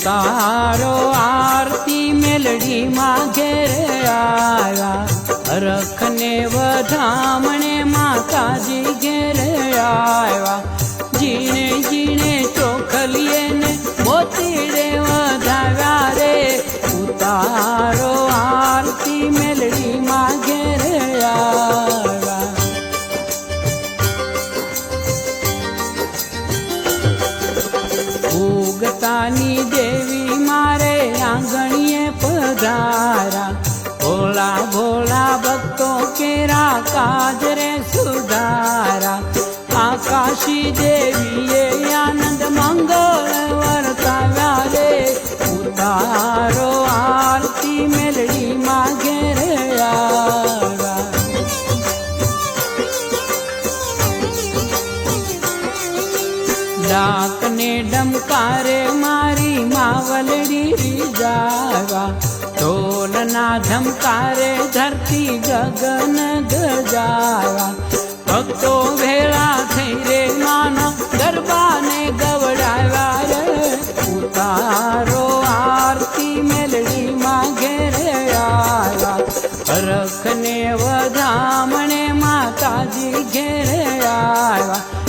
ઉતારો આરતી મેલડીમાં ઘેરે આવ્યા. રખને વધામણે માતાજી ઘેરે આવ્યા. જીણે જીણે આંગણીએ પધારા. ભોળા ભોળા ભક્તો કેરા કાજ રે સુધારા. આકાશી દેવીએ આનંદ મંગળ વર્તાવ્યા રે ઉતારો આરતી મેલડી માં ઘેરે ડાકને ડમકારે મારી માવલડી રીજાવા ઢોલના ધમકારે ધરતી ગગન ગજાવા ભક્તો ભેળા થઈ રે માનો ગરબાને ગવડાવ્યા રે. ઉતારો આરતી મેલડીમાં ઘેરે આવ્યા. રખને વધામણે માતાજી ઘેરે આવ્યા.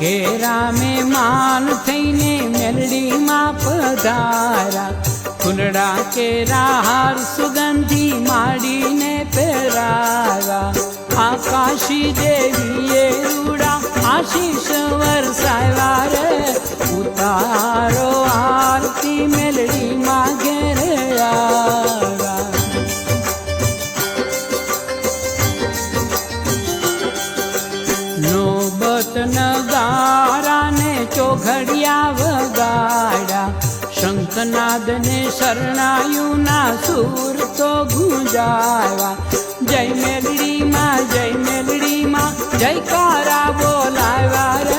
મોંઘેરા મેં માન થઈને મેલડીમાં પધારા. કુંડડા કેરા હાર સુગંધી માડીને પહેરાવા. આકાશી દેવીએ રૂડા આશીષ વરસાવ્યા રે. ઉતારો આરતી મેલડીમાં ઘેરે આવ્યા નોબત નગારાને ચોઘડિયા વગાડ્યા. શંખનાદને શરણાયુના સૂર તો ગુંજાવા. જય મેલડીમાં જય મેલડીમાં, જયકારા બોલાવ્યા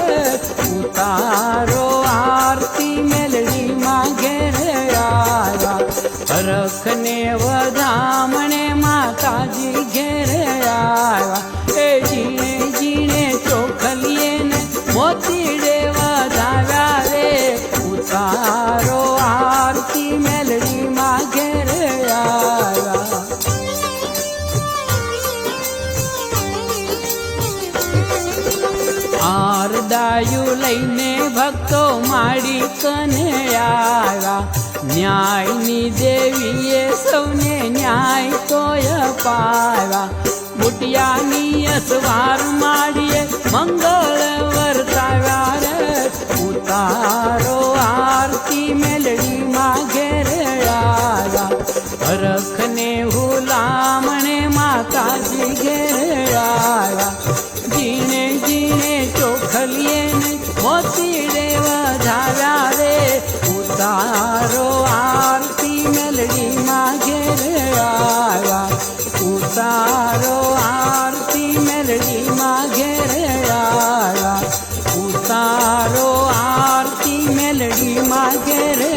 આરદાયુ લઈને ભક્તો માડી કને આવ્યા ન્યાયની દેવીએ સૌને ન્યાય તોય પાવ્યા બુટિયાની અસવાર માડીએ મંગળ મોતીડે વધાવ્યા રે. ઉતારો આરતી મેલડીમાં ઘેર આવ્યા. ઉતારો આરતી મેલડીમાં ઘેર આવ્યા. ઉતારો આરતી મેલડીમાં ઘેરે